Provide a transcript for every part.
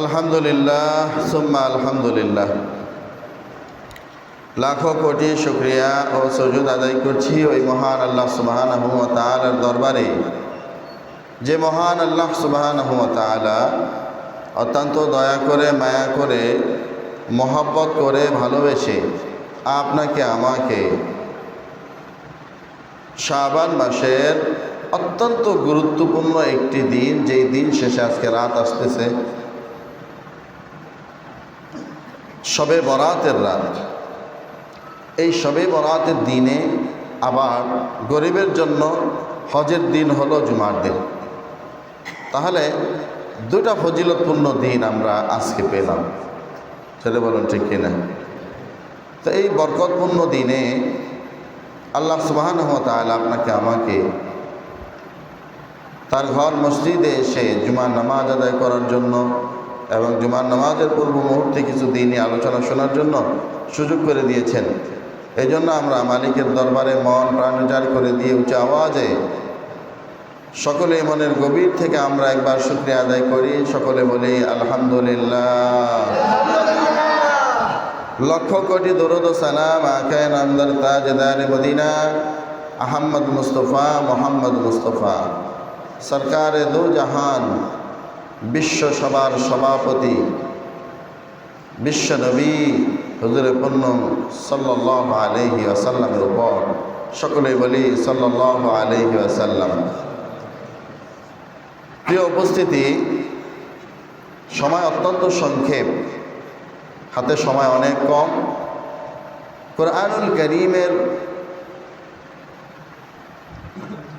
আলহামদুলিল্লাহ, সুম্মা আলহামদুলিল্লাহ। লাখো কোটি শুক্রিয়া ও সজুদ আদায় করছি ওই মহান আল্লাহ সুবাহান তালার দরবারে। যে মহান আল্লাহ সুবাহান তালা অত্যন্ত দয়া করে, মায়া করে, মহব্বত করে, ভালোবেসে আপনাকে, আমাকে শাবান মাসের অত্যন্ত গুরুত্বপূর্ণ একটি দিন, যেই দিন শেষে আজকে রাত আসতেছে শবে বরাতের রাত। এই শবে বরাতের দিনে আবার গরিবের জন্য হজের দিন হলো জুমার দিন। তাহলে দুটা ফজিলতপূর্ণ দিন আমরা আজকে পেলাম। সেটা বলুন, ঠিক কিনা? তো এই বরকতপূর্ণ দিনে আল্লাহ সুবাহান তাহলে আপনাকে, আমাকে তার ঘর মসজিদে এসে জুমার নামাজ আদায় করার জন্য এবং জুমার নামাজের পূর্ব মুহূর্তে কিছু দিনই আলোচনা শোনার জন্য সুযোগ করে দিয়েছেন। এই জন্য আমরা মালিকের দরবারে মন প্রাণ উজাড় করে দিয়ে উঁচু আওয়াজে সকলে মনের গভীর থেকে আমরা একবার শুক্রিয়া আদায় করি। সকলে বলি, আলহামদুলিল্লাহ। লক্ষ কোটি দরুদ সালাম আকায় নামদার তাজদার মদিনা। আহম্মদ মুস্তফা, মোহাম্মদ মুস্তফা। সরকার দু জাহান। বিশ্ব সভার সভাপতি বিশ্বনবী হুজুর পূর্ণম সাল্লাহ আলহি আসাল্লামের উপর, সকলে বলি সাল্লাহ আলহি আসাল্লাম প্রিয় উপস্থিতি, সময় অত্যন্ত সংক্ষেপ, হাতে সময় অনেক কম। কোরআনুল করিমের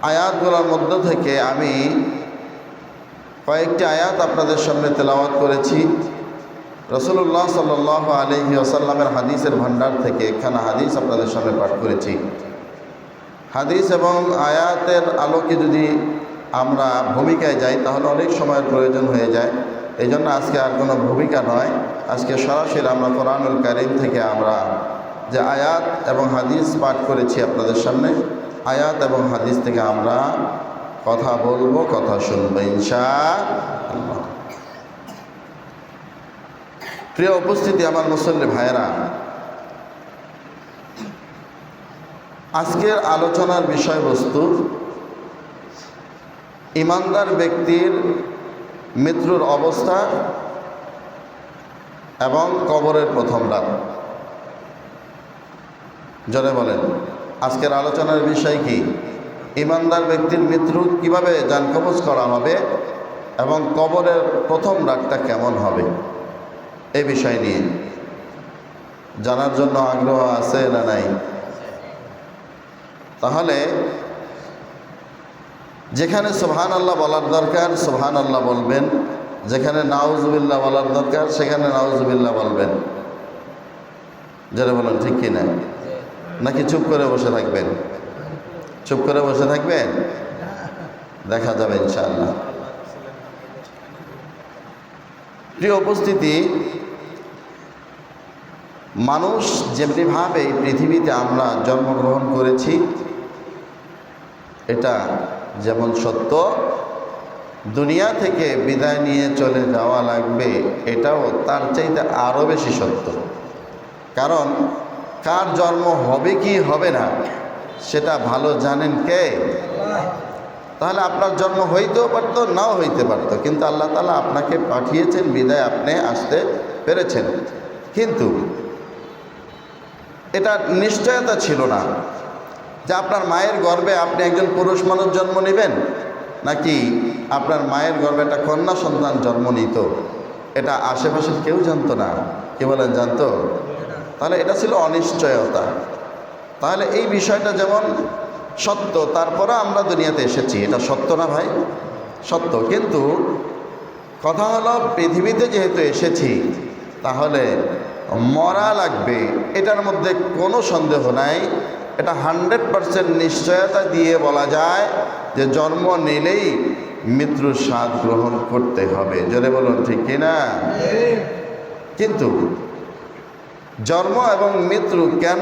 আয়াতগুলোর মধ্য থেকে আমি কয়েকটি আয়াত আপনাদের সামনে তেলাওয়াত করেছি। রসুল্লাহ সাল আলহি আসাল্লামের হাদিসের ভান্ডার থেকে একখানা হাদিস আপনাদের সামনে পাঠ করেছি। হাদিস এবং আয়াতের আলোকে যদি আমরা ভূমিকায় যাই, তাহলে অনেক সময়ের প্রয়োজন হয়ে যায়। এই জন্য আজকে আর কোনো ভূমিকা নয়। আজকে সরাসরি আমরা কোরআনুল করিম থেকে আমরা যে আয়াত এবং হাদিস পাঠ করেছি আপনাদের সামনে, আয়াত এবং হাদিস থেকে আমরা কথা বলব, কথা শুনব ইনশা প্রিয় উপস্থিতি, আমার মুসল্লি ভাইয়েরা, আজকের আলোচনার বিষয়বস্তু, ইমানদার ব্যক্তির মৃত্যুর অবস্থা এবং কবরের প্রথম রাত। জনে বলেন, আজকের আলোচনার বিষয় কি? ইমানদার ব্যক্তির মৃত্যু কীভাবে জানকবজ করা হবে এবং কবরের প্রথম রাতটা কেমন হবে? এই বিষয় নিয়ে জানার জন্য আগ্রহ আছে না নাই? তাহলে যেখানে সোহান আল্লাহ বলার দরকার সোহান আল্লাহ বলবেন। যেখানে নাউজুবিল্লাহ বলার দরকার, সেখানে নাউজুবিল্লাহ বলবেন। যেটা বলেন, ঠিক কি না নাকি চুপ করে বসে থাকবেন? চুপ করে বসে থাকবেন দেখা যাবে ইনশাআল্লাহ। প্রিয় উপস্থিতি, মানুষ যেমনিভাবে এই পৃথিবীতে আমরা জন্মগ্রহণ করেছি, এটা যেমন সত্য, দুনিয়া থেকে বিদায় নিয়ে চলে যাওয়া লাগবে, এটাও তার চাইতে আরও বেশি সত্য। কারণ, কার জন্ম হবে কি হবে না সেটা ভালো জানেন কে? তাহলে আপনার জন্ম হইতেও পারতো, নাও হইতে পারতো। কিন্তু আল্লাহ তালা আপনাকে পাঠিয়েছেন, বিদায় আপনি আসতে পেরেছেন। কিন্তু এটা নিশ্চয়তা ছিল না যে আপনার মায়ের গর্বে আপনি একজন পুরুষ মানুষ জন্ম নেবেন, নাকি আপনার মায়ের গর্বে একটা কন্যা সন্তান জন্ম নিত। এটা আশেপাশের কেউ জানতো না। কে বলেন জানতো? তাহলে এটা ছিল অনিশ্চয়তা। তাহলে এই বিষয়টা যেমন সত্য তারপরে আমরা দুনিয়াতে এসেছি। এটা সত্য না ভাই? সত্য। কিন্তু কথা হলো, পৃথিবীতে যেহেতু এসেছি, তাহলে মরা লাগবে। এটার মধ্যে কোনো সন্দেহ নাই। এটা হান্ড্রেড পারসেন্ট নিশ্চয়তা দিয়ে বলা যায় যে জন্ম নিলেই মৃত্যুর স্বাদ গ্রহণ করতে হবে। জোরে বলুন, ঠিক কিনা কিন্তু জন্ম এবং মৃত্যু কেন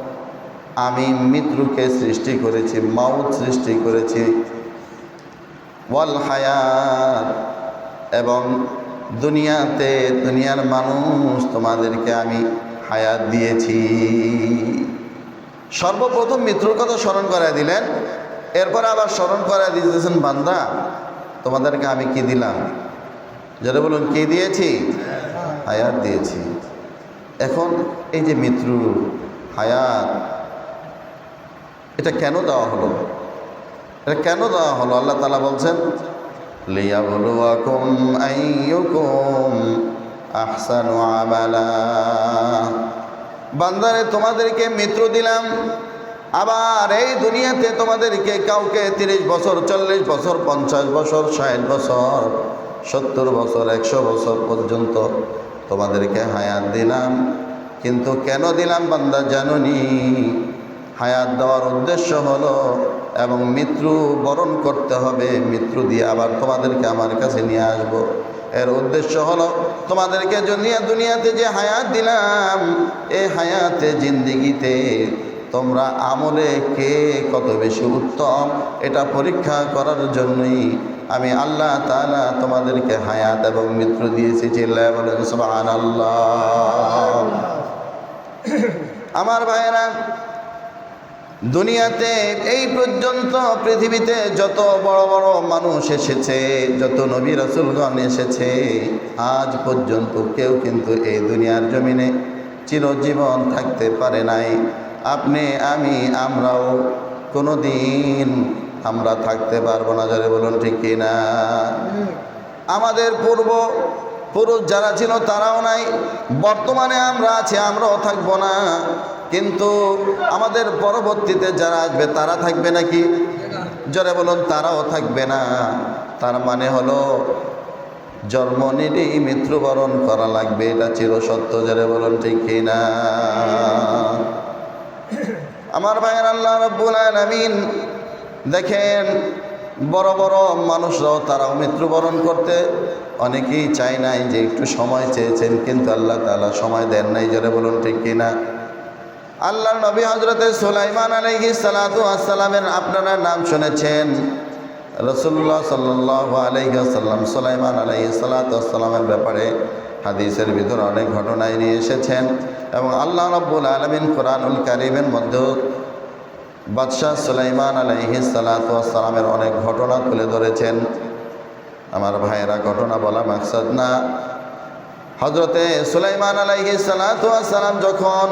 আমি মৃত্যুকে সৃষ্টি করেছি মাউত সৃষ্টি করেছি। ওয়াল হায়াত, এবং দুনিয়াতে দুনিয়ার মানুষ তোমাদেরকে আমি হায়াত দিয়েছি। সর্বপ্রথম মৃত্যুর কথা স্মরণ করায় দিলেন। এরপর আবার স্মরণ করায় দিতেছেন বান্দা, তোমাদেরকে আমি কি দিলাম? যারা বলুন, কি দিয়েছি? হায়াত দিয়েছি। এখন এই যে মৃত্যু হায়াত এটা কেন দেওয়া হলো? এটা কেন দেওয়া হলো? আল্লাহ তালা বলছেন লিয়া লিয়াবলুয়াকুম আইয়ুকুম আহসানু আমালা। বান্দারে, তোমাদেরকে মৃত্যু দিলাম। আবার এই দুনিয়াতে তোমাদেরকে কাউকে তিরিশ বছর, চল্লিশ বছর, পঞ্চাশ বছর, ষাট বছর, সত্তর বছর, একশো বছর পর্যন্ত তোমাদেরকে হায়াত দিলাম। কিন্তু কেন দিলাম বান্দা, জানুনি? হায়াত দেওয়ার উদ্দেশ্য হলো এবং মৃত্যু বরণ করতে হবে মৃত্যু দিয়ে আবার তোমাদেরকে আমার কাছে নিয়ে আসব। এর উদ্দেশ্য হলো তোমাদেরকে দুনিয়া দুনিয়াতে যে হায়াত দিলাম এই হায়াতে জিন্দিগিতে তোমরা আমলে কে কত বেশি উত্তম এটা পরীক্ষা করার জন্যই আমি আল্লাহ তাআলা তোমাদেরকে হায়াত এবং মৃত্যু দিয়েছি চিল্লায় বলেন সুবহানাল্লাহ আমার ভাইয়েরা দুনিয়াতে এই পর্যন্ত পৃথিবীতে যত বড় বড় মানুষ এসেছে, যত নবী রসুলগণ এসেছে, আজ পর্যন্ত কেউ কিন্তু এই দুনিয়ার জমিনে চিরজীবন থাকতে পারে নাই। আপনি, আমি, আমরাও কোনো দিন আমরা থাকতে পারব না যারে বলুন ঠিক কিনা আমাদের পূর্ব পুরুষ যারা ছিল তারাও নাই, বর্তমানে আমরা আছি, আমরাও থাকব না। কিন্তু আমাদের পরবর্তীতে যারা আসবে, তারা থাকবে নাকি? জরে বলুন, তারাও থাকবে না। তার মানে হলো, জন্ম নিলেই মৃত্যুবরণ করা লাগবে, এটা চিরসত্য জরে বলুন, ঠিক কিনা? আমার ভাইয়ের আল্লাহ রব্বুল আলামিন দেখেন, বড় বড় মানুষরাও তারাও মৃত্যুবরণ করতে, অনেকেই চায় নাই যে একটু সময় চেয়েছেন, কিন্তু আল্লাহ তাআলা সময় দেন নাই, জোরে বলুন, ঠিক কিনা? আল্লাহর নবী হজরতে সুলাইমান আলাইহি সালাতু আসসালামের আপনারা নাম শুনেছেন। রসুল্লাহ সাল্লাহ আলাইহি আসাল্লাম সুলাইমান আলাইহি সালাতু আসসালামের ব্যাপারে হাদিসের ভিতরে অনেক ঘটনায় নিয়ে এসেছেন এবং আল্লাহ রব্বুল আলমিন কোরআনুল কারিমের মধ্যেও বাদশাহ সুলাইমান আলাইহি সালাতু আসসালামের অনেক ঘটনা তুলে ধরেছেন। আমার ভাইয়েরা, ঘটনা বলা মাকসাদ না। হজরতে সুলাইমান আলাইহি আসসালাম যখন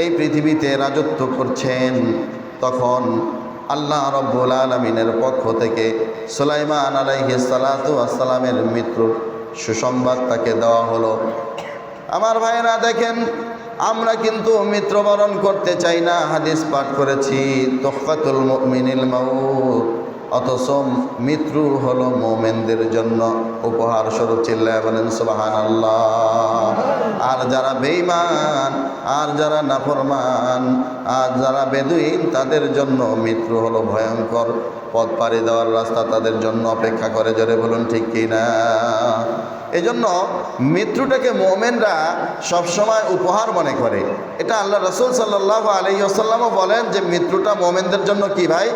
এই পৃথিবীতে রাজত্ব করছেন, তখন আল্লাহ রব্বুল আলমিনের পক্ষ থেকে সুলাইমান আলাইহি সালাতু আসসালামের মৃত্যুর সুসংবাদ তাকে দেওয়া হলো। আমার ভাইয়েরা দেখেন, আমরা কিন্তু মৃত্যুবরণ করতে চাই না, হাদিস পাঠ করেছি তোফাতুল মিনিল মাউত। অথচ মৃত্যু হলো মোমেনদের জন্য উপহার স্বরূপ চিল্লায় বলেন সুবাহান আল্লাহ আর যারা বেঈমান, আর যারা নাফরমান, আর যারা বেদুইন, তাদের জন্য মৃত্যু হলো ভয়ঙ্কর। পথ পাড়ি দেওয়ার রাস্তা তাদের জন্য অপেক্ষা করে, জোরে বলুন, ঠিক কি কিনা এজন্য মৃত্যুটাকে মোমেনরা সবসময় উপহার মনে করে। এটা আল্লাহ রসুল সাল্লাহ আলী আসাল্লামও বলেন যে মৃত্যুটা মোমেনদের জন্য কি ভাই?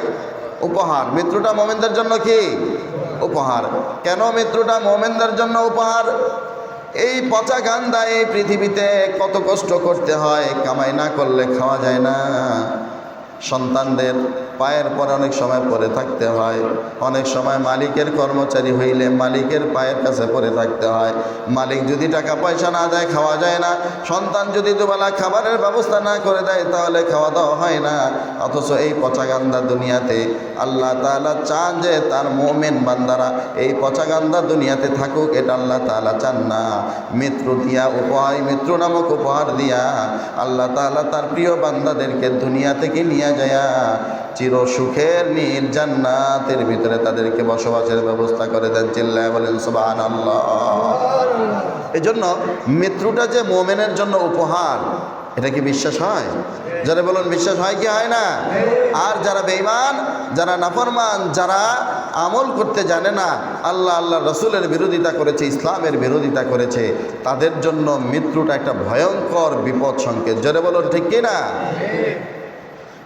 উপহার। মৃত্যুটা মোমেনদের জন্য কি? উপহার। কেন মৃত্যুটা মোমেনদের জন্য উপহার? এই পচা গান্দা এই পৃথিবীতে কত কষ্ট করতে হয়, কামাই না করলে খাওয়া যায় না। সন্তানদের পায়ের পরে অনেক সময় পরে থাকতে হয়। অনেক সময় মালিকের কর্মচারী হইলে মালিকের পায়ের কাছে পরে থাকতে হয়। মালিক যদি টাকা পয়সা না দেয়, খাওয়া যায় না। সন্তান যদি দুবেলা খাবারের ব্যবস্থা না করে দেয়, তাহলে খাওয়া দাওয়া হয় না। অথচ এই পচাগান্দা দুনিয়াতে আল্লাহ তাআলা চান যে তার মোমেন বান্দারা এই পচাগান্দা দুনিয়াতে থাকুক, এটা আল্লাহ তাআলা চান না। মৃত্যু দিয়া উপহার, মৃত্যু নামক উপহার দিয়া আল্লাহ তাআলা তার প্রিয় বান্দাদেরকে দুনিয়া থেকে নিয়ে যায় চির সুখের নীল জান্নাতের ভিতরে তাদেরকে বসবাসের ব্যবস্থা করে দেন চিল্লায় বলেন, সুবহানাল্লাহ। এজন্য মৃত্যুটা যে মোমেনের জন্য উপহার, এটা কি বিশ্বাস হয়? যারা বলুন, বিশ্বাস হয় কি হয় না? আর যারা বেঈমান, যারা নাফরমান, যারা আমল করতে জানে না, আল্লাহ আল্লাহ রসুলের বিরোধিতা করেছে, ইসলামের বিরোধিতা করেছে, তাদের জন্য মৃত্যুটা একটা ভয়ঙ্কর বিপদ সংকেত। যারা বলুন, ঠিক কি না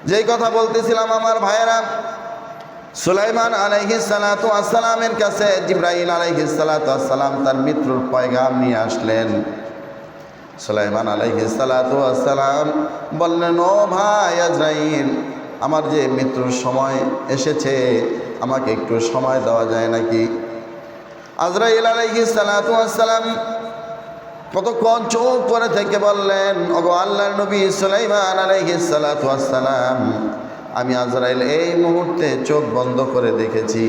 যেই কথা বলতেছিলাম আমার ভাইয়েরা, সুলাইমান আলাইহি সালাতু আসসালামের কাছে, জিব্রাইল আলাইহি সালাতু আসসালাম তার মৃত্যুর পয়গাম নিয়ে আসলেন। সুলাইমান আলাইহি সালাতু আসসালাম বললেন, ও ভাই আজরাইল, আমার যে মৃত্যুর সময় এসেছে, আমাকে একটু সময় দেওয়া যায় নাকি? আজরাইল আলাইহি সালাতু আসসালাম কতক্ষণ চোখ পরে থেকে বললেন, ওগো আল্লাহর নবী সুলাইমান আলাইহিসালাম আমি আজরাইল এই মুহূর্তে চোখ বন্ধ করে দেখেছি।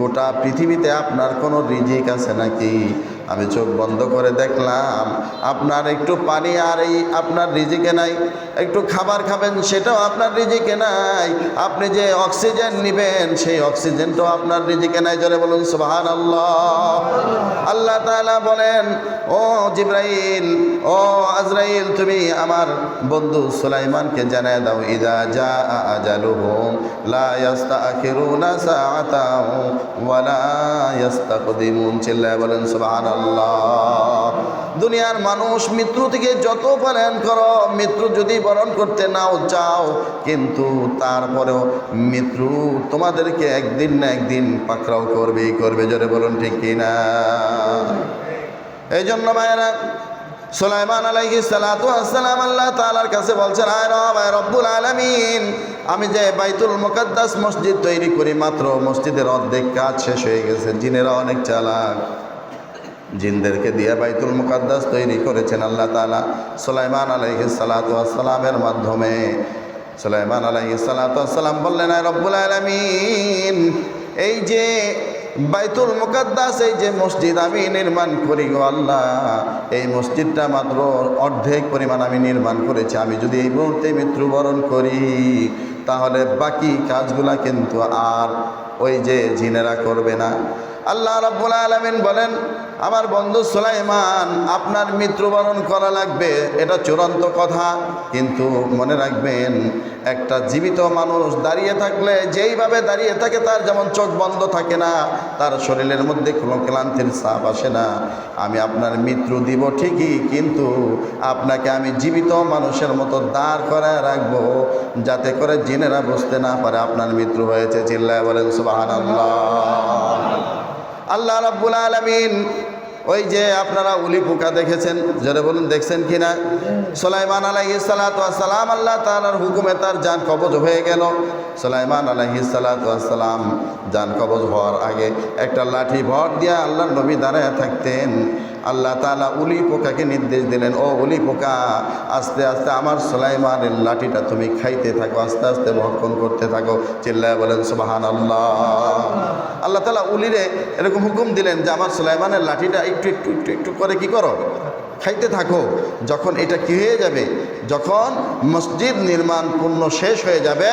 গোটা পৃথিবীতে আপনার কোনো রিজিক আছে নাকি? আমি চোখ বন্ধ করে দেখলাম, আপনার একটু পানি আর এই আপনার রিজিকে নাই। একটু খাবার খাবেন, সেটাও আপনার রিজিকে নাই। আপনি যে অক্সিজেন নেবেন, সেই অক্সিজেনটাও আপনার রিজিকে নাই। জোরে বলুন সুবাহান আল্লাহ আল্লাহ তাআলা বলেন, ও জিব্রাইল, ও আজরাইল, তুমি আমার বন্ধু সুলাইমানকে জানায় দাও, ইদা যা আজালুহুম, লা ইয়াস্তাখিরুনা সাআতাও, ওয়া লা ইয়াস্তাকদিমুন। চিল্লায় বলেন, সুবহানাল্লাহ। দুনিয়ার মানুষ মৃত্যু থেকে যত পালন করো, মৃত্যু যদি বরণ করতে নাও চাও, কিন্তু তারপরেও মৃত্যু তোমাদেরকে একদিন না একদিন পাকড়াও করবেই করবে, জোরে বলুন ঠিক কিনা এই জন্য ভাইয়েরা সুলাইমান আলাইহি সালাতু আসসালাম আল্লাহ তাআলার কাছে বলছেন, আয় রব, আয় রব্বুল আলামিন, আমি যে বাইতুল মুকাদ্দাস মসজিদ তৈরি করি, মাত্র মসজিদের অর্ধেক কাজ শেষ হয়ে গেছে, জিনেরা অনেক চালাক। জিনদেরকে দিয়ে বাইতুল মুকাদ্দাস তৈরি করেছেন আল্লাহ তাআলা সুলাইমান আলাইহি সালাতু আসসালামের মাধ্যমে। সুলাইমান আলাইহি সালাতু আসসালাম বললেন রব্বুল আলামিন, এই যে বাইতুল মুকাদ্দাস, এই যে মসজিদ আমি নির্মাণ করি গো আল্লাহ, এই মসজিদটা মাত্র অর্ধেক পরিমাণ আমি নির্মাণ করেছি। আমি যদি এই মুহূর্তে মৃত্যুবরণ করি, তাহলে বাকি কাজগুলা কিন্তু আর ওই যে জিনেরা করবে না। আল্লাহ রাব্বুল আলামিন বলেন, আমার বন্ধু সুলাইমান আপনার মৃত্যুবরণ করা লাগবে। এটা চূড়ান্ত কথা। কিন্তু মনে রাখবেন, একটা জীবিত মানুষ দাঁড়িয়ে থাকলে, যেইভাবে দাঁড়িয়ে থাকে, তার যেমন চোখ বন্ধ থাকে না, তার শরীরের মধ্যে কোনো ক্লান্তির চাপ আসে না। আমি আপনার মৃত্যু দিব ঠিকই, কিন্তু আপনাকে আমি জীবিত মানুষের মতো দাঁড় করায় রাখব, যাতে করে জিনেরা বুঝতে না পারে আপনার মৃত্যু হয়েছে চিল্লায় বলেন, সুবহানাল্লাহ। আল্লাহ রাব্বুল আলমিন, ওই যে আপনারা উলি পোকা দেখেছেন, জোরে বলুন দেখছেন কি না সোলাইমান আলাইহি সালাতাম আল্লাহ তালার হুকুমে তার যান কবজ হয়ে গেল। সোলাইমান আলাইহি সালাম যান কবজ হওয়ার আগে একটা লাঠি ভর দিয়া আল্লাহর নবী দাঁড়ায় থাকতেন। আল্লাহ তালা উলি পোকাকে নির্দেশ দিলেন, ও উলি পোকা, আস্তে আস্তে আমার সোলাইমানের লাঠিটা তুমি খাইতে থাকো, আস্তে আস্তে ভক্ষণ করতে থাকো। চিল্লায় বলেন সুবাহান আল্লাহ আল্লাহ তালা উলিরে এরকম হুকুম দিলেন যে, আমার সোলাইমানের লাঠিটা একটু একটু একটু একটু করে কি করো? খাইতে থাকো, যখন এটা কি হয়ে যাবে? যখন মসজিদ নির্মাণ পূর্ণ শেষ হয়ে যাবে,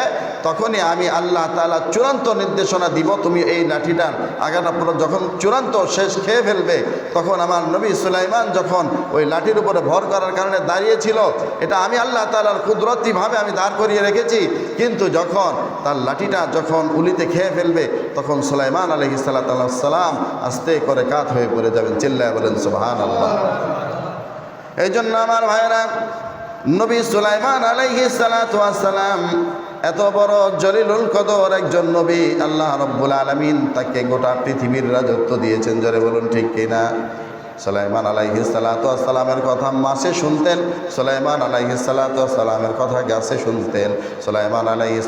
তখনই আমি আল্লাহ তালা চূড়ান্ত নির্দেশনা দিব, তুমি এই লাঠিটার আগাটা পুরো যখন চূড়ান্ত শেষ খেয়ে ফেলবে, তখন আমার নবী সুলাইমান যখন ওই লাঠির উপরে ভর করার কারণে দাঁড়িয়েছিল, এটা আমি আল্লাহ তালার কুদরতিভাবে আমি দাঁড় করিয়ে রেখেছি, কিন্তু যখন তার লাঠিটা যখন উলিতে খেয়ে ফেলবে, তখন সুলাইমান আলহি সাল্লাহ সাল্লাম আস্তে করে কাত হয়ে পড়ে যাবেন, চিল্লায় বলেন সুবাহান আল্লাহ এই জন্য আমার ভাইরা নবী সুলাইমান আলাইহি সালাম এত বড় জলিলুল কদর একজন নবী আল্লাহ রব্বুল আলমিন তাকে গোটা পৃথিবীর রাজত্ব দিয়েছেন। জোরে বলুন ঠিক কিনা? সুলাইমান আলাইহি সালামের কথা মাসে শুনতেন। সুলাইমান আলাইহি কথা গাছে শুনতেন। সুলাইমান আলাইহি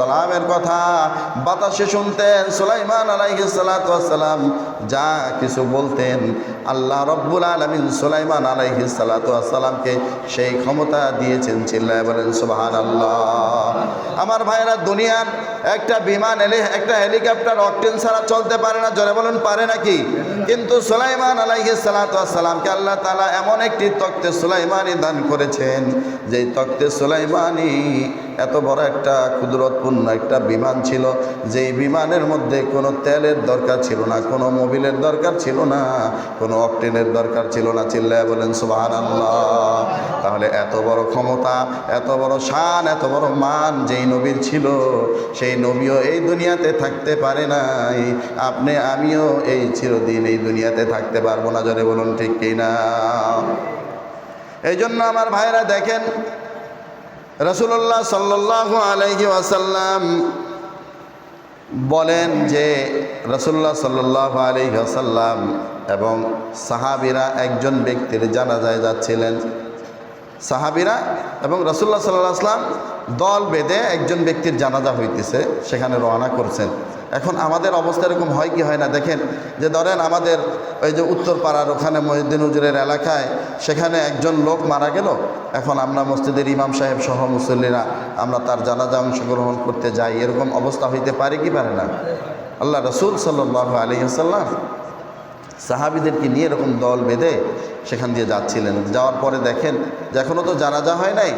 সালামের কথা বাতাসে শুনতেন। সুলাইমান আলাইহি সালাম যা কিছু বলতেন। আল্লাহ রব্বুল আলমিন সুলাইমান আলাইহি সালামকে সেই ক্ষমতা দিয়েছেন, চিল্লায় বলেন সুবাহান আল্লাহ আমার ভাইয়েরা দুনিয়ার একটা বিমান এলে, একটা হেলিকপ্টার, অকটেন ছাড়া চলতে পারে না, জোরে বলুন, পারে নাকি? কিন্তু সুলাইমান আলাইহি সালাতামকে আল্লাহ তালা এমন একটি তক্তে সুলাইমানি দান করেছেন যেই তক্তে সুলাইমানি এত বড় একটা ক্ষুদ্রতপূর্ণ একটা বিমান ছিল, যেই বিমানের মধ্যে কোনো তেলের দরকার ছিল না, কোনো মোবিলের দরকার ছিল না, কোনো অকটেনের দরকার ছিল না। চিল্লায় বলেন সুবাহান আল্লাহ তাহলে এত বড় ক্ষমতা, এত বড় শান, এত বড় মান যেই নবীর ছিল, সেই নবীও এই দুনিয়াতে থাকতে পারে নাই। আপনি, আমিও এই চিরদিন এই দুনিয়াতে থাকতে পারব না জনে বলুন ঠিক কিনা? এই জন্য আমার ভাইরা দেখেন রসুল্লাহ সাল্লাহ আলাইহি আসাল্লাম বলেন যে রসুল্লাহ সাল্লাহ আলহি আসাল্লাম এবং সাহাবিরা একজন ব্যক্তির জানাজায় যাচ্ছিলেন। সাহাবিরা এবং রসুল্লাহ সাল্লাহ আসলাম দল বেঁধে একজন ব্যক্তির জানাজা হইতেছে, সেখানে রওনা করছেন। এখন আমাদের অবস্থা এরকম হয় কি হয় না? দেখেন যে ধরেন আমাদের ওই যে উত্তর পাড়ার ওখানে মহিউদ্দিন হুজুরের এলাকায় সেখানে একজন লোক মারা গেল। এখন আমরা মসজিদের ইমাম সাহেব সহ মুসল্লিরা আমরা তার জানাজা অংশগ্রহণ করতে যাই। এরকম অবস্থা হইতে পারে কি পারে না? আল্লাহ রসুল সাল্লাহ আলী আসাল্লাম সাহাবিদেরকে নিয়ে এরকম দল বেঁধে সেখান দিয়ে যাচ্ছিলেন। যাওয়ার পরে দেখেন যে এখনও তো জানাজা হয় নাই।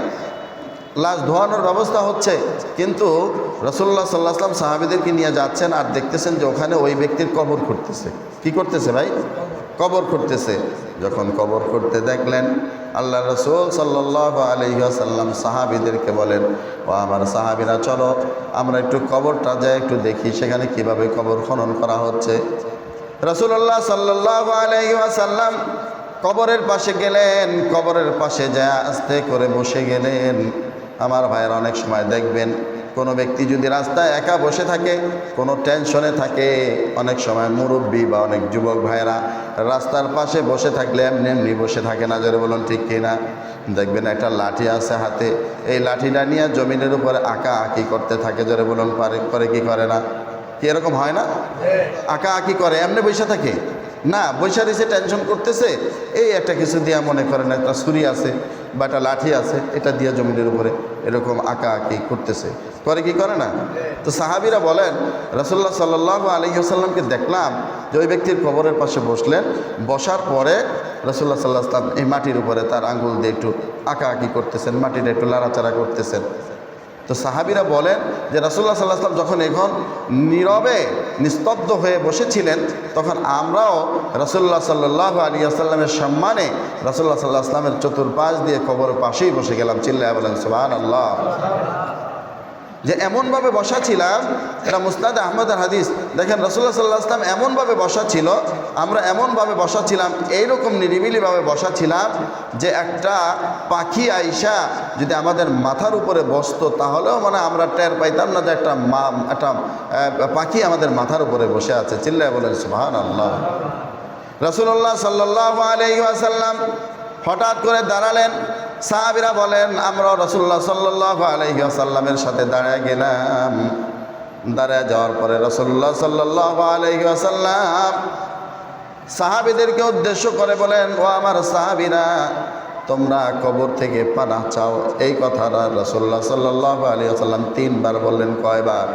লাশ ধোয়ানোর ব্যবস্থা হচ্ছে। কিন্তু রসুল্লাহ সাল্লাহ আসলাম সাহাবিদেরকে নিয়ে যাচ্ছেন আর দেখতেছেন যে ওখানে ওই ব্যক্তির কবর করতেছে কি করতেছে ভাই? কবর করতেছে যখন কবর করতে দেখলেন আল্লাহ রসুল সাল্লাহ আলহিহাসাল্লাম সাহাবিদেরকে বলেন, ও আমার সাহাবিরা, চলো, আমরা একটু কবরটা যাই, একটু দেখি সেখানে কীভাবে কবর খনন করা হচ্ছে। রসুল্লাহ সাল্লাহ আলহিহাসাল্লাম কবরের পাশে গেলেন। কবরের পাশে যা আস্তে করে বসে গেলেন। আমার ভাইয়ের অনেক সময় দেখবেন, কোনো ব্যক্তি যদি রাস্তায় একা বসে থাকে, কোনো টেনশনে থাকে, অনেক সময় মুরব্বী বা অনেক যুবক ভাইয়েরা রাস্তার পাশে বসে থাকলে এমনি এমনি বসে থাকে না, জোরে বলুন ঠিক কিনা দেখবেন একটা লাঠি আছে হাতে, এই লাঠিটা নিয়ে জমিনের উপরে আঁকা আঁকি করতে থাকে, জোরে বলুন পারে, করে কি করে না? কি এরকম হয় না? আঁকা আঁকি করে, এমনি বসে থাকে? না বৈশা দিছে টেনশন করতেছে, এই একটা কিছু দিয়া মনে করেন, একটা ছুরি আছে বা একটা লাঠি আছে, এটা দিয়ে জমিনের উপরে এরকম আঁকা আঁকি করতেছে। করে কি করে না? তো সাহাবিরা বলেন রসল্লা সাল্লাহ আলহিহাসাল্লামকে দেখলাম যে ওই ব্যক্তির কবরের পাশে বসলেন, বসার পরে রসল্লা সাল্লাহ আসলাম এই মাটির উপরে তার আঙ্গুল দিয়ে একটু আঁকা আঁকি করতেছেন, মাটিটা একটু লাড়াচাড়া করতেছেন। তো সাহাবিরা বলেন যে রাসুল্লাহ সাল্লাহ আসলাম যখন এখন নীরবে, নিস্তব্ধ হয়ে বসেছিলেন, তখন আমরাও রসুল্লাহ সাল্লাহ আলী আসাল্লামের সম্মানে রসুল্লাহ সাল্লাহ আসলামের চতুর্পাশ দিয়ে কবর পাশেই বসে গেলাম। চিল্লায় বলেন সুবাহ আল্লাহ যে এমনভাবে বসা ছিলাম, এটা মুস্তাদ আহমদের হাদিস। দেখেন রসুল্লাহ সাল্লাহ আসলাম এমনভাবে বসা ছিল, আমরা এমনভাবে বসা ছিলাম, এইরকম নিরিবিলিভাবে বসা ছিলাম যে একটা পাখি আইসা যদি আমাদের মাথার উপরে বসতো, তাহলেও মানে আমরা টের পাইতাম না যে একটা মা, একটা পাখি আমাদের মাথার উপরে বসে আছে। চিল্লায় বলেন সুহান আল্লাহ রসুল্লাহ সাল্লাহ আলহিহাসাল্লাম হঠাৎ করে দাঁড়ালেন সাহাবিরা বলেন, আমরা রসুল্লাহ সাল্লাহ আলহিহাসাল্লামের সাথে দাঁড়ায় গেলাম। দাঁড়ায় যাওয়ার পরে রসুল্লাহ সাল্লাহ আলহিহাসাল্লাম সাহাবিদেরকে উদ্দেশ্য করে বলেন, ও আমার সাহাবিরা, তোমরা কবর থেকে পানা চাও। এই কথাটা রসল্লা সাল্লাহ আলী আসাল্লাম তিনবার বললেন, কয়বার?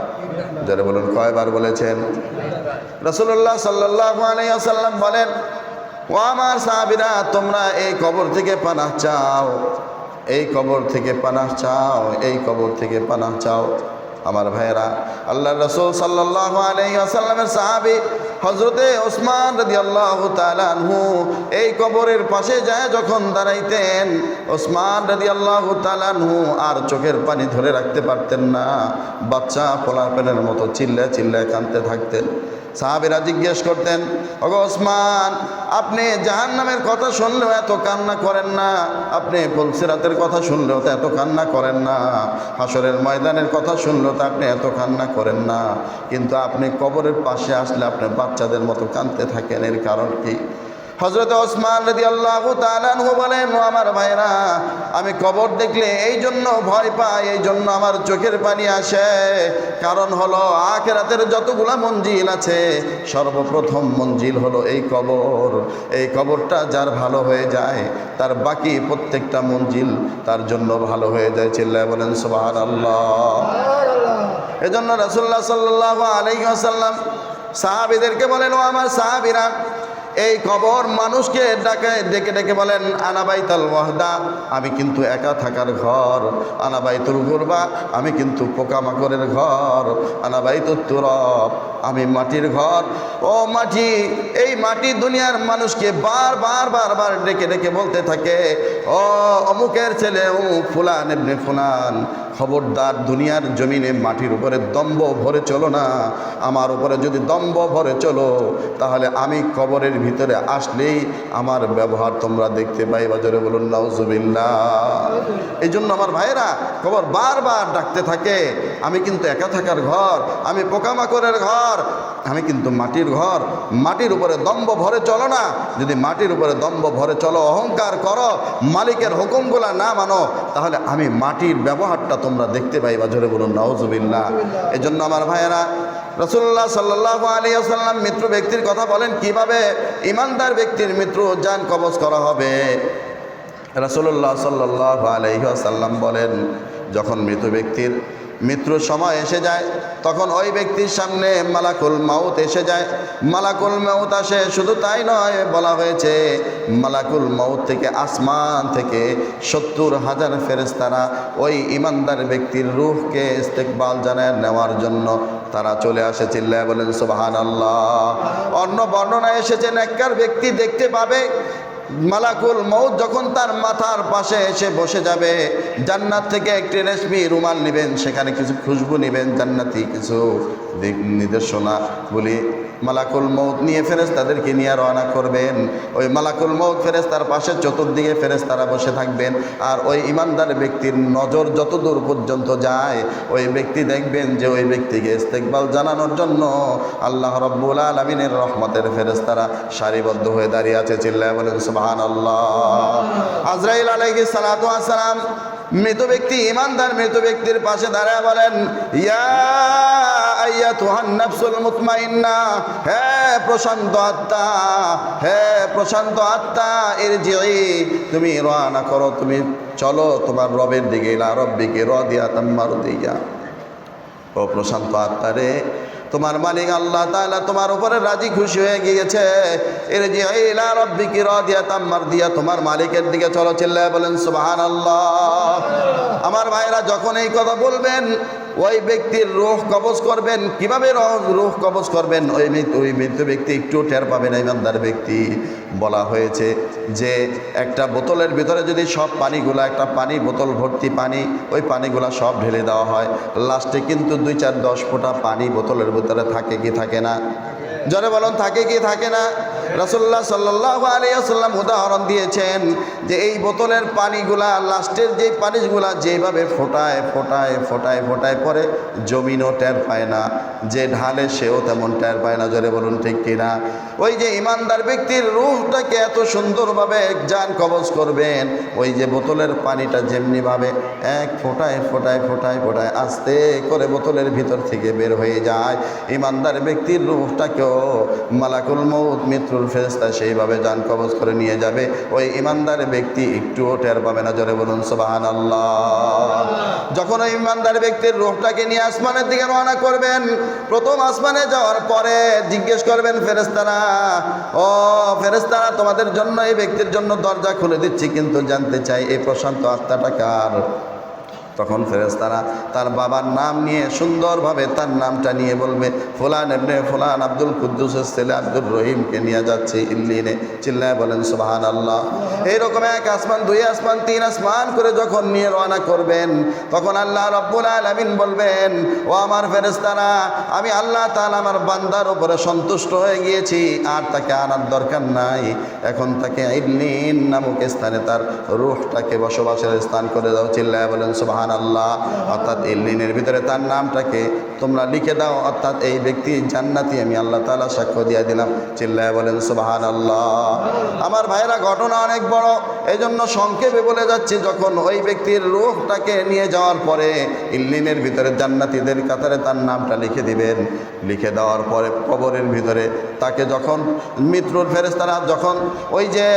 যারা বলুন, কয়বার বলেছেন? রসুল্লাহ সাল্লাহ আলী আসাল্লাম বলেন ও আমার সাহাবিরা, তোমরা এই কবর থেকে পানা চাও। এই কবর থেকে পানা চাও, এই কবর থেকে পানা চাও। আমার ভাইয়েরা আল্লাহ রসুল সাল্লাহ সাহাবি হজরতে ওসমান রদি আল্লাহ তালানহু এই কবরের পাশে যায় যখন দাঁড়াইতেন, ওসমান রদি আল্লাহ তালানহু আর চোখের পানি ধরে রাখতে পারতেন না। বাচ্চা পোলাপেনের মতো চিল্লা চিল্লায় কাঁদতে থাকতেন। সাহাবিরা জিজ্ঞেস করতেন অগ ওসমান, আপনি জাহান নামের কথা শুনলেও এত কান্না করেন না? আপনি পলসিরাতের কথা শুনলেও তো এত কান্না করেন না। হাসরের ময়দানের কথা শুনলেও তো আপনি এত কান্না করেন না। কিন্তু আপনি কবরের পাশে আসলে আপনি বাচ্চাদের মতো কাঁদতে থাকেন। এর কারণ কি? হজরত ওসমান রদি আল্লাহ তালানহু বলেন আমার ভাইরা আমি কবর দেখলে এই জন্য ভয় পাই, এই জন্য আমার চোখের পানি আসে। কারণ হলো আখেরাতের যতগুলা মঞ্জিল আছে, সর্বপ্রথম মঞ্জিল হলো এই কবর। এই কবরটা যার ভালো হয়ে যায়, তার বাকি প্রত্যেকটা মঞ্জিল তার জন্য ভালো হয়ে যায়। চিল্লায় বলেন সুবাহ আল্লাহ এজন্য রসুল্লাহ সাল্লাহ আলাইসাল্লাম সাহাবিদেরকে বলেন, ও আমার সাহাবিরা এই কবর মানুষকে ডাকে, ডেকে ডেকে বলেন, আনাবাইতাল ওয়াহদা, আমি কিন্তু একা থাকার ঘর। আনাবাইতুল গুরবা, আমি কিন্তু পোকামাকড়ের ঘর। আনাবাইতুল তুরব, আমি মাটির ঘর। ও মাটি, এই মাটি দুনিয়ার মানুষকে বার বার বার বার ডেকে ডেকে বলতে থাকে, ও অমুকের ছেলে অমুক ফুলান এমনি ফুলান, খবরদার দুনিয়ার জমিনে মাটির উপরে দম্ব ভরে চলো না। আমার উপরে যদি দম্ব ভরে চলো, তাহলে আমি কবরের ভিতরে আসলেই আমার ব্যবহার তোমরা দেখতে পাই বাজারে বলুন নাউজুবিল্লা এই জন্য আমার ভাইয়েরা কবর বারবার ডাকতে থাকে, আমি কিন্তু একা থাকার ঘর, আমি পোকামাকড়ের ঘর, আমি কিন্তু মাটির ঘর, মাটির উপরে দম্ব ভরে চলো না। যদি মাটির উপরে দম্ব ভরে চলো, অহংকার করো, মালিকের হুকুমগুলা না মানো, তাহলে আমি মাটির ব্যবহারটা তোমরা দেখতে পাই বা জোরে বলুন নওজুবিল্লাহ এই জন্য আমার ভাইয়েরা রসুল্লাহ সাল্লাহ আসাল্লাম মিত্র ব্যক্তির কথা বলেন, কীভাবে ইমানদার ব্যক্তির মৃত্যু যান কবজ করা হবে? রসুল্লাহ সাল্লাহ আলহিহাসাল্লাম বলেন, যখন মৃত ব্যক্তির মৃত্যুর সময় এসে যায়। তখন ওই ব্যক্তির সামনে মালাকুল মাউত এসে যায়। মালাকুল মাউত আসে, শুধু তাই নয়, বলা হয়েছে, মালাকুল মাউত থেকে আসমান থেকে সত্তর হাজার ফেরেস্তারা ওই ইমানদার ব্যক্তির রুহকে ইস্তেকবাল জানায় নেওয়ার জন্য তারা চলে আসে চিল্লায় বলেন সুবাহান আল্লাহ অন্য বর্ণনা এসেছেন একবার ব্যক্তি দেখতে পাবে মালাকুল মৌত যখন তার মাথার পাশে এসে বসে যাবে, জান্নাত থেকে একটি রেশমি রুমাল নেবেন, সেখানে কিছু খুশবু নেবেন, জান্নাতি কিছু দিক নির্দেশনা বলি, মালাকুল মৌত নিয়ে ফেরেস তাদেরকে নিয়ে রওনা করবেন। ওই মালাকুল মৌত ফেরেস তার পাশে চতুর্দিকে ফেরেস তারা বসে থাকবেন। আর ওই ইমানদার ব্যক্তির নজর যত দূর পর্যন্ত যায়, ওই ব্যক্তি দেখবেন যে ওই ব্যক্তিকে ইস্তেকবাল জানানোর জন্য আল্লাহ রব্বুল আলমিনের রহমতের ফেরেস তারা সারিবদ্ধ হয়ে দাঁড়িয়ে আছে। চিল্লায় বলেন সুবাহান আল্লাহ আজরাইল আলাইহি সালাতু আসসালাম মৃত ব্যক্তি, ইমানদার মৃত ব্যক্তির পাশে দাঁড়ায় বলেন, ইয়া আইয়াতুহান নাফসুল মুতমাইন্না, হে প্রশান্ত আত্মা, হে প্রশান্ত আত্মা ইরজিই তুমি রওনা করো, তুমি চলো তোমার রবের দিকে রব্বিকে রদিয়া তাম্মার দিয়া ও প্রশান্ত আত্মা রে তোমার মালিক আল্লাহ তাআলা তোমার উপরে রাজি খুশি হয়ে গিয়েছে। এর যে ইলা রব্বিকি রাদিয়া তাম্মার দিয়া তোমার মালিকের দিকে চলো, চিল্লায় বলেন, সুবহানাল্লাহ। আমার ভাইরা যখন এই কথা বলবেন ওই ব্যক্তির রোহ কবজ করবেন। কীভাবে রোহ কবজ করবেন? ওই ওই মৃত্যু ব্যক্তি একটু টের পাবে না, ইমানদার ব্যক্তি। বলা হয়েছে যে, একটা বোতলের ভিতরে যদি সব পানিগুলা, একটা পানি বোতল ভর্তি পানি, ওই পানিগুলা সব ঢেলে দেওয়া হয়। লাস্টে কিন্তু দুই চার দশ ফোঁটা পানি বোতলের ভিতরে থাকে কি থাকে না? জনে বলুন, থাকে কি থাকে না? রসুল্লাহ সাল্লাহ আলিয়াল্লাম উদাহরণ দিয়েছেন যে এই বোতলের পানিগুলা, লাস্টের যে পানিগুলা যেভাবে ফোটায় ফোটায় ফোটায় ফোটায় পরে জমিনও টের পায় না। যে ঢালে সেও তেমন টের পায় না, জোরে বলুন ঠিক কিনা? ওই যে ইমানদার ব্যক্তির রূহটাকে এত সুন্দরভাবে যান কবজ করবেন, ওই যে বোতলের পানিটা যেমনিভাবে এক ফোটায় ফোটায় ফোটায় ফোটায় আস্তে করে বোতলের ভিতর থেকে বের হয়ে যায়। ইমানদার ব্যক্তির রূহটাকেও মালাকুল মৌত মৃত্যুর ফেরেস্তা সেইভাবে যান কবজ করে নিয়ে যাবে, ওই ইমানদার ব্যক্তি একটুও টের পাবে না। জোরে বলুন সোবাহান আল্লাহ যখন ওই ইমানদার ব্যক্তির রূহটাকে নিয়ে আসমানের দিকে রওনা করবেন, প্রথম আসমানে যাওয়ার পরে জিজ্ঞেস করবেন ফেরেস্তারা ও ফেরেস্তারা তোমাদের জন্য এই ব্যক্তির জন্য দরজা খুলে দিচ্ছি, কিন্তু জানতে চাই এই প্রশান্ত আত্মাটা কার? তখন ফেরেস্তারা তার বাবার নাম নিয়ে সুন্দরভাবে তার নামটা নিয়ে বলবে, ফুলান এমনি ফুলান আব্দুল কুদ্দুসের ছেলে আব্দুল রহিমকে নিয়ে যাচ্ছে ইল্লিনে চিল্লায় বলেন সুবাহান আল্লাহ এইরকম এক আসমান, দুই আসমান, তিন আসমান করে যখন নিয়ে রওনা করবেন, তখন আল্লাহ রব্বুল আলমিন বলবেন, ও আমার ফেরেস্তারা আমি আল্লাহ তাআলা আমার বান্দার উপরে সন্তুষ্ট হয়ে গিয়েছি, আর তাকে আনার দরকার নাই। এখন তাকে ইল্লিন নামক স্থানে তার রুহটাকে বসবাসের স্থান করে দাও। চিল্লায় বলেন সুবাহান আল্লাহ অর্থাৎ ইল্লিনের ভিতরে তার নামটাকে তোমরা লিখে দাও। অর্থাৎ এই ব্যক্তি জান্নাতি, আমি আল্লাহ তালা সাক্ষ্য দিয়ে দিলাম। চিল্লায় বলেন সুবাহান আল্লাহ আমার ভাইরা ঘটনা অনেক বড়। এই জন্য সংক্ষেপে বলে যাচ্ছি, যখন ওই ব্যক্তির রূহটাকে নিয়ে যাওয়ার পরে ইল্লিনের ভিতরে জান্নাতিদের কাতারে তার নামটা লিখে দিবেন। লিখে দেওয়ার পরে কবরের ভিতরে তাকে যখন মিত্রুর ফেরেস্তারা যখন ওই যে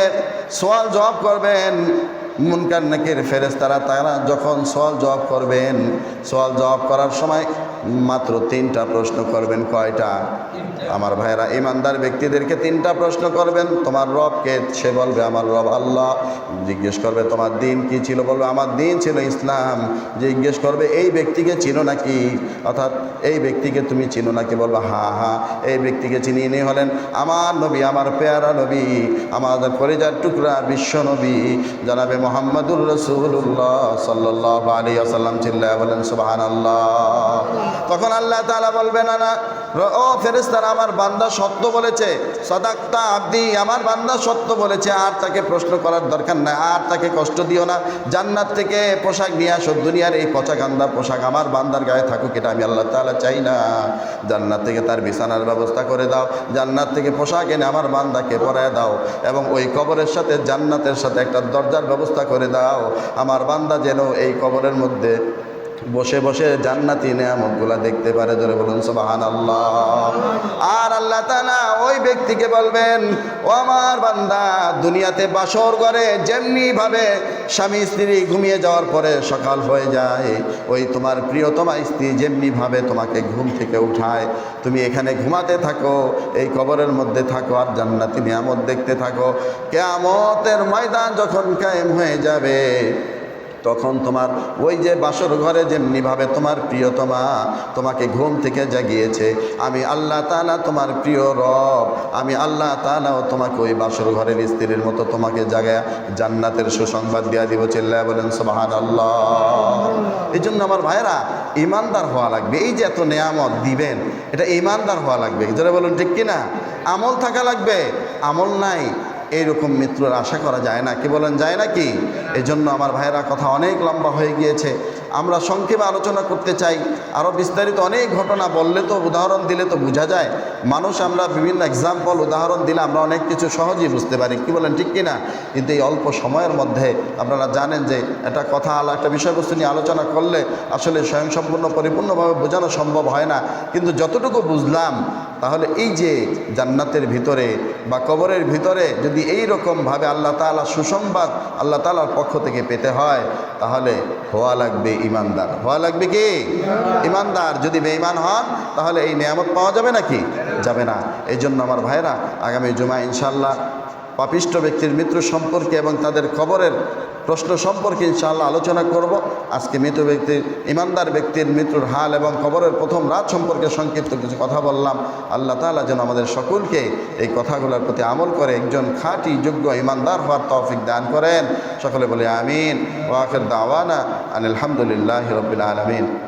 সোয়াল জবাব করবেন মুনকার নাকির ফেরেস্তারা তারা যখন সওয়াল জবাব করবেন সওয়াল জবাব করার সময় মাত্র তিনটা প্রশ্ন করবেন, কয়টা? আমার ভাইয়েরা ইমানদার ব্যক্তিদেরকে তিনটা প্রশ্ন করবেন। তোমার রবকে সে বলবে, আমার রব আল্লাহ। জিজ্ঞেস করবে, তোমার দিন কি ছিল? বলবে, আমার দিন ছিল ইসলাম। জিজ্ঞেস করবে, এই ব্যক্তিকে চিনো নাকি? অর্থাৎ, এই ব্যক্তিকে তুমি চিনো নাকি? বলবে, হা হা, এই ব্যক্তিকে চিনি। ইনি হলেন আমার নবী, আমার পেয়ারা নবী আমাদের পরিজার টুকরা বিশ্ব নবী। জানাবে মোহাম্মদুর রসুল্লাহ সাল্লাহ আলী আসাল্লাম চিল্লা বলেন সুবাহান আল্লাহ তখন আল্লাহ তালা বলবে, না ও ফেরেস্তারা আমার বান্দা সত্য বলেছে। সদাক্তা আব্দি, আমার বান্দা সত্য বলেছে। আর তাকে প্রশ্ন করার দরকার নাই। আর তাকে কষ্ট দিও না। জান্নাত থেকে পোশাক নিয়ে আসো। দুনিয়ার এই পচা গান্দার পোশাক আমার বান্দার গায়ে থাকুক, এটা আমি আল্লাহ তালা চাই না। জান্নাত থেকে তার বিছানার ব্যবস্থা করে দাও। জান্নাত থেকে পোশাক এনে আমার বান্দাকে পরায় দাও। এবং ওই কবরের সাথে জান্নাতের সাথে একটা দরজার ব্যবস্থা করে দাও। আমার বান্দা যেন এই কবরের মধ্যে বসে বসে জান্নাতি নেয়ামতগুলা দেখতে পারে ধরে বলুন সোবাহান আল্লাহ আর আল্লাহ তালা ওই ব্যক্তিকে বলবেন, ও আমার বান্দা, দুনিয়াতে বাসর করে যেমনি ভাবে স্বামী স্ত্রী ঘুমিয়ে যাওয়ার পরে সকাল হয়ে যায়, ওই তোমার প্রিয়তমা স্ত্রী যেমনি ভাবে তোমাকে ঘুম থেকে উঠায়, তুমি এখানে ঘুমাতে থাকো, এই কবরের মধ্যে থাকো আর জান্নাতি নিয়ামত দেখতে থাকো। কেয়ামতের ময়দান যখন কায়েম হয়ে যাবে তখন তোমার, ওই যে বাসর ঘরে যেমনিভাবে তোমার প্রিয়তমা তোমাকে ঘুম থেকে জাগিয়েছে, আমি আল্লাহ তালা তোমার প্রিয় রব, আমি আল্লাহ তালাও তোমাকে ওই বাসর ঘরের স্ত্রীর মতো তোমাকে জাগায় জান্নাতের সুসংবাদ দিয়া দিব চিল্লা বলেন সোহান আল্লাহ এই জন্য আমার ভাইরা ইমানদার হওয়া লাগবে, এই যে এত নেয়ামত দিবেন, এটা ইমানদার হওয়া লাগবে যারা বলুন, ঠিক কিনা? আমল থাকা লাগবে, আমল নাই এইরকম মৃত্যুর আশা করা যায় না। কি বলেন, যায় না কি? এজন্য আমার ভাইয়েরা কথা অনেক লম্বা হয়ে গিয়েছে। আমরা সংক্ষেপে আলোচনা করতে চাই। আরও বিস্তারিত অনেক ঘটনা বললে তো, উদাহরণ দিলে তো বোঝা যায়। মানুষ আমরা বিভিন্ন এক্সাম্পল উদাহরণ দিলে আমরা অনেক কিছু সহজেই বুঝতে পারি। কি বলেন, ঠিক কিনা? কিন্তু এই অল্প সময়ের মধ্যে আপনারা জানেন যে একটা কথা আলা একটা বিষয়বস্তু নিয়ে আলোচনা করলে আসলে স্বয়ংসম্পূর্ণ, পরিপূর্ণভাবে বোঝানো সম্ভব হয় না। কিন্তু যতটুকু বুঝলাম, তাহলে এই যে জান্নাতের ভিতরে বা কবরের ভিতরে যদি এই রকমভাবে আল্লাহ তালা সুসংবাদ আল্লাহ তালার পক্ষ থেকে পেতে হয়, তাহলে হওয়া লাগবে ইমানদার। হওয়া লাগবে কি? ইমানদার। যদি বেঈমান হন, তাহলে এই নিয়ামত পাওয়া যাবে নাকি? যাবে না। এই জন্য আমার ভাইরা আগামী জুমা ইনশাল্লাহ পাপিষ্ট ব্যক্তির মৃত্যু সম্পর্কে এবং তাদের খবরের প্রশ্ন সম্পর্কে ইনশাআল্লাহ আলোচনা করব। আজকে মৃত ব্যক্তির ইমানদার ব্যক্তির মৃত্যুর হাল এবং খবরের প্রথম রাত সম্পর্কে সংক্ষিপ্ত কিছু কথা বললাম। আল্লাহ তাআলা যেন আমাদের সকলকে এই কথাগুলোর প্রতি আমল করে একজন খাঁটি, যোগ্য, ইমানদার হওয়ার তৌফিক দান করেন। সকলে বলে আমিন। ওয়াখির দাওয়ানা আনিল হামদুলিল্লাহি রাব্বিল আলামিন।